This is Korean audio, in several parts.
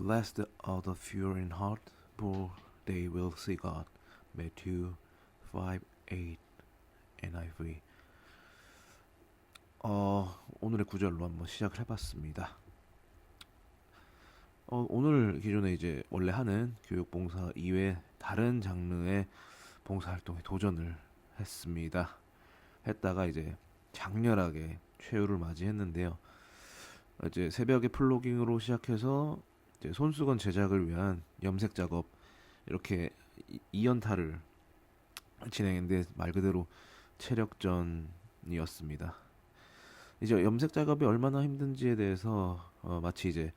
Blessed are the pure in heart, for they will see God. Matthew 5, 8 NIV. 어, 오늘의 구절로 한번 시작을 해봤습니다. 어, 오늘 기존에 이제 원래 하는 교육봉사 이외 다른 장르의 봉사활동에 도전을 했습니다. 했다가 이제 장렬하게 최후를 맞이했는데요. 이제 새벽에 플로깅으로 시작해서 손수건 제작을 위한 염색 작업 이렇게 이- 이연타를 진행했는데 말 그대로 체력전이었습니다. 이제 염색 작업이 얼마나 힘든지에 대해서 어, 마치 이제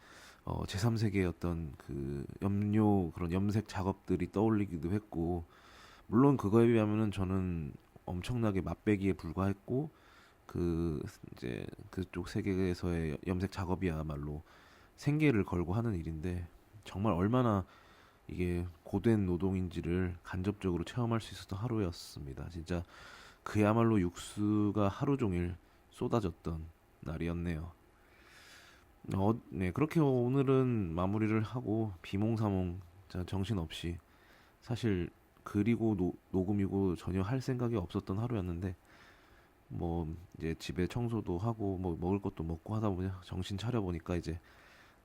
어, 제3세계의 어떤 그 염료 그런 염색 작업들이 떠올리기도 했고 물론 그거에 비하면은 저는 엄청나게 맛배기에 불과했고 그 이제 그쪽 세계에서의 염색 작업이야말로 생계를 걸고 하는 일인데 정말 얼마나 이게 고된 노동인지를 간접적으로 체험할 수 있었던 하루였습니다. 진짜 그야말로 육수가 하루 종일 쏟아졌던 날이었네요. 어, 네, 그렇게 오늘은 마무리를 하고 비몽사몽 자, 정신없이 사실 그리고 노, 녹음이고 전혀 할 생각이 없었던 하루였는데 뭐 이제 집에 청소도 하고 뭐 먹을 것도 먹고 하다 보니 정신 차려 보니까 이제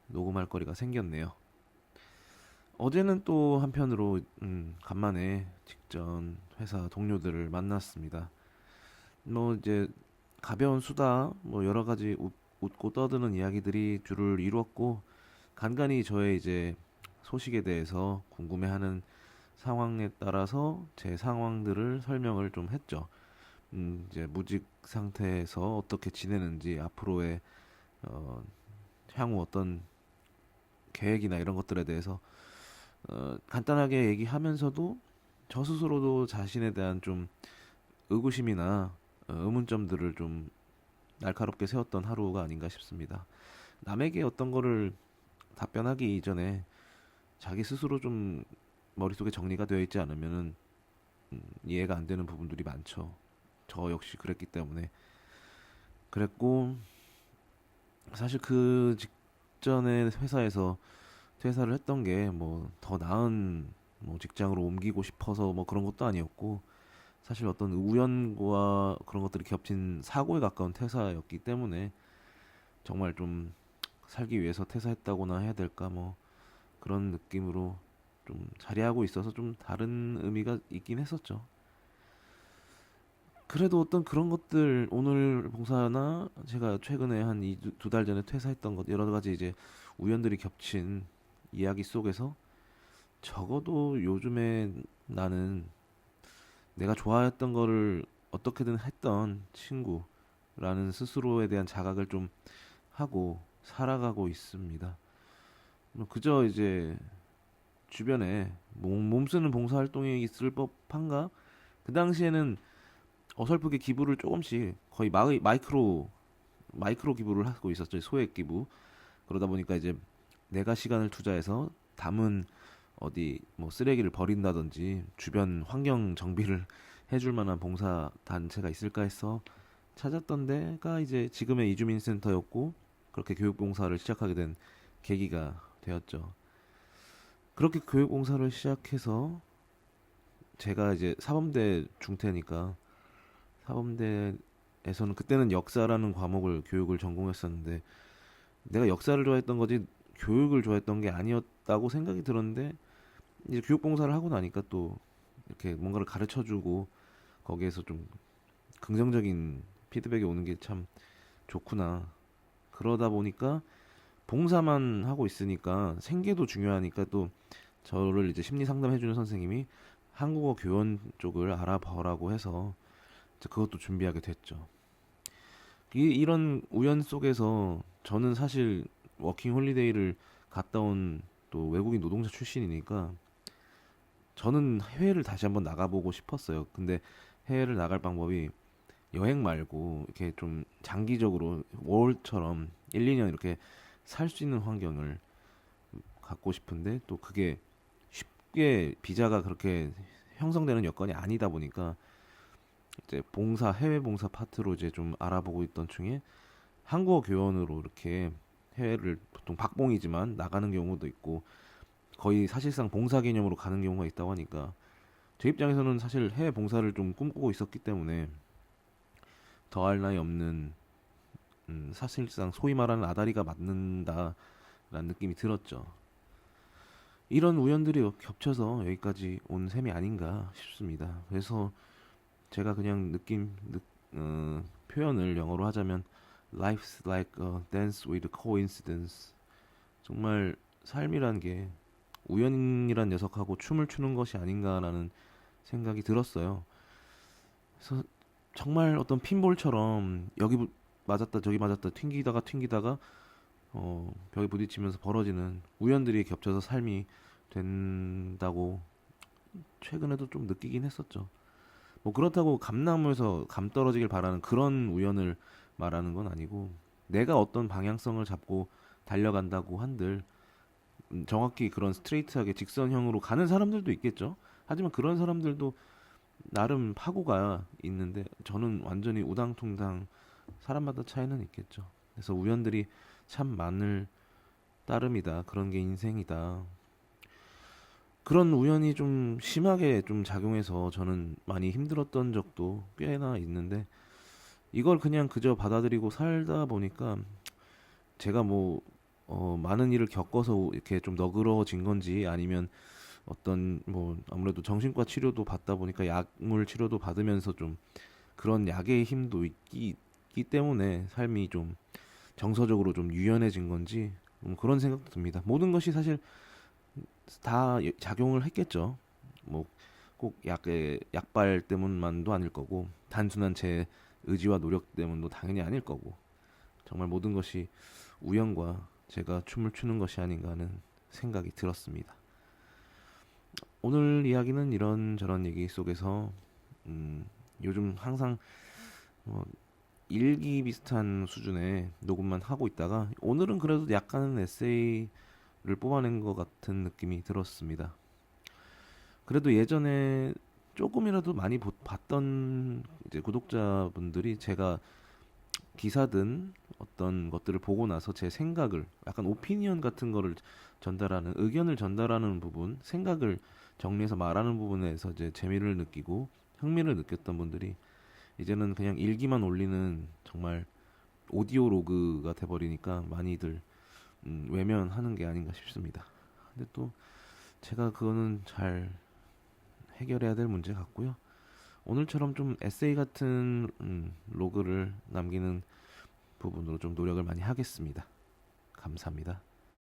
녹음할 거리가 생겼네요. 어제는 또 한편으로 음, 간만에 직전 회사 동료들을 만났습니다. 뭐 이제 가벼운 수다, 뭐 여러 가지 웃, 웃고 떠드는 이야기들이 주를 이루었고 간간히 저의 이제 소식에 대해서 궁금해하는 상황에 따라서 제 상황들을 설명을 좀 했죠. 음, 이제 무직 상태에서 어떻게 지내는지 앞으로의 어, 향후 어떤 계획이나 이런 것들에 대해서 어, 간단하게 얘기하면서도 저 스스로도 자신에 대한 좀 의구심이나 어, 의문점들을 좀 날카롭게 세웠던 하루가 아닌가 싶습니다. 남에게 어떤 거를 답변하기 이전에 자기 스스로 좀 머릿속에 정리가 되어 있지 않으면은 음, 이해가 안 되는 부분들이 많죠. 저 역시 그랬기 때문에 그랬고 사실 그 직 전에 회사에서 퇴사를 했던 게 뭐 더 나은 뭐 직장으로 옮기고 싶어서 뭐 그런 것도 아니었고 사실 어떤 우연과 그런 것들이 겹친 사고에 가까운 퇴사였기 때문에 정말 좀 살기 위해서 퇴사했다고나 해야 될까 뭐 그런 느낌으로 좀 자리하고 있어서 좀 다른 의미가 있긴 했었죠. 그래도 어떤 그런 것들 오늘 봉사나 제가 최근에 한 두 달 전에 퇴사했던 것 여러 가지 이제 우연들이 겹친 이야기 속에서 적어도 요즘에 나는 내가 좋아했던 거를 어떻게든 했던 친구라는 스스로에 대한 자각을 좀 하고 살아가고 있습니다. 뭐 그저 이제 주변에 몸, 몸 쓰는 봉사활동이 있을 법한가? 그 당시에는 어설프게 기부를 조금씩 거의 마이, 마이크로 마이크로 기부를 하고 있었죠. 소액 기부. 그러다 보니까 이제 내가 시간을 투자해서 담은 어디 뭐 쓰레기를 버린다든지 주변 환경 정비를 해줄 만한 봉사 단체가 있을까 해서 찾았던 데가 이제 지금의 이주민 센터였고 그렇게 교육 봉사를 시작하게 된 계기가 되었죠. 그렇게 교육 봉사를 시작해서 제가 이제 사범대 중퇴니까 사범대에서는 그때는 역사라는 과목을 교육을 전공했었는데 내가 역사를 좋아했던 거지 교육을 좋아했던 게 아니었다고 생각이 들었는데 이제 교육 봉사를 하고 나니까 또 이렇게 뭔가를 가르쳐 주고 거기에서 좀 긍정적인 피드백이 오는 게 참 좋구나. 그러다 보니까 봉사만 하고 있으니까 생계도 중요하니까 또 저를 이제 심리 상담해 주는 선생님이 한국어 교원 쪽을 알아보라고 해서 그것도 준비하게 됐죠. 이, 이런 우연 속에서 저는 사실 워킹 홀리데이를 갔다 온 또 외국인 노동자 출신이니까 저는 해외를 다시 한번 나가보고 싶었어요. 근데 해외를 나갈 방법이 여행 말고 이렇게 좀 장기적으로 월처럼 1, 2년 이렇게 살 수 있는 환경을 갖고 싶은데 또 그게 쉽게 비자가 그렇게 형성되는 여건이 아니다 보니까 이제 봉사 해외 봉사 파트로 이제 좀 알아보고 있던 중에 한국어 교원으로 이렇게 해외를 보통 박봉이지만 나가는 경우도 있고 거의 사실상 봉사 개념으로 가는 경우가 있다고 하니까 제 입장에서는 사실 해외 봉사를 좀 꿈꾸고 있었기 때문에 더할 나위 없는 음, 사실상 소위 말하는 아다리가 맞는다라는 느낌이 들었죠. 이런 우연들이 겹쳐서 여기까지 온 셈이 아닌가 싶습니다. 그래서 제가 그냥 느낌 느, 어, 표현을 영어로 하자면 Life's like a dance with coincidence. 정말 삶이란 게 우연이란 녀석하고 춤을 추는 것이 아닌가라는 생각이 들었어요. 그래서 정말 어떤 핀볼처럼 여기 부- 맞았다 저기 맞았다 튕기다가 튕기다가 어, 벽에 부딪히면서 벌어지는 우연들이 겹쳐서 삶이 된다고 최근에도 좀 느끼긴 했었죠. 뭐 그렇다고 감나무에서 감 떨어지길 바라는 그런 우연을 말하는 건 아니고 내가 어떤 방향성을 잡고 달려간다고 한들 음, 정확히 그런 스트레이트하게 직선형으로 가는 사람들도 있겠죠. 하지만 그런 사람들도 나름 파고가 있는데 저는 완전히 우당통당 사람마다 차이는 있겠죠. 그래서 우연들이 참 많을 따름이다. 그런 게 인생이다. 그런 우연이 좀 심하게 좀 작용해서 저는 많이 힘들었던 적도 꽤나 있는데 이걸 그냥 그저 받아들이고 살다 보니까 제가 뭐 어, 많은 일을 겪어서 이렇게 좀 너그러워진 건지 아니면 어떤 뭐 아무래도 정신과 치료도 받다 보니까 약물 치료도 받으면서 좀 그런 약의 힘도 있기, 있기 때문에 삶이 좀 정서적으로 좀 유연해진 건지 음, 그런 생각도 듭니다. 모든 것이 사실 다 예- 작용을 했겠죠. 뭐 꼭 약의 약발 때문만도 아닐 거고 단순한 제 의지와 노력 때문도 당연히 아닐 거고 정말 모든 것이 우연과 제가 춤을 추는 것이 아닌가 하는 생각이 들었습니다. 오늘 이야기는 이런저런 얘기 속에서 음, 요즘 항상 어, 일기 비슷한 수준의 녹음만 하고 있다가 오늘은 그래도 약간은 에세이를 뽑아낸 것 같은 느낌이 들었습니다. 그래도 예전에 조금이라도 많이 보- 봤던 이제 구독자분들이 제가 기사든 어떤 것들을 보고 나서 제 생각을 약간 오피니언 같은 거를 전달하는 의견을 전달하는 부분, 생각을 정리해서 말하는 부분에서 이제 재미를 느끼고 흥미를 느꼈던 분들이 이제는 그냥 일기만 올리는 정말 오디오 로그가 돼버리니까 많이들 음, 외면하는 게 아닌가 싶습니다. 근데 또 제가 그거는 잘 해결해야 될 문제 같고요. 오늘처럼 좀 에세이 같은 음, 로그를 남기는 부분으로 좀 노력을 많이 하겠습니다. 감사합니다.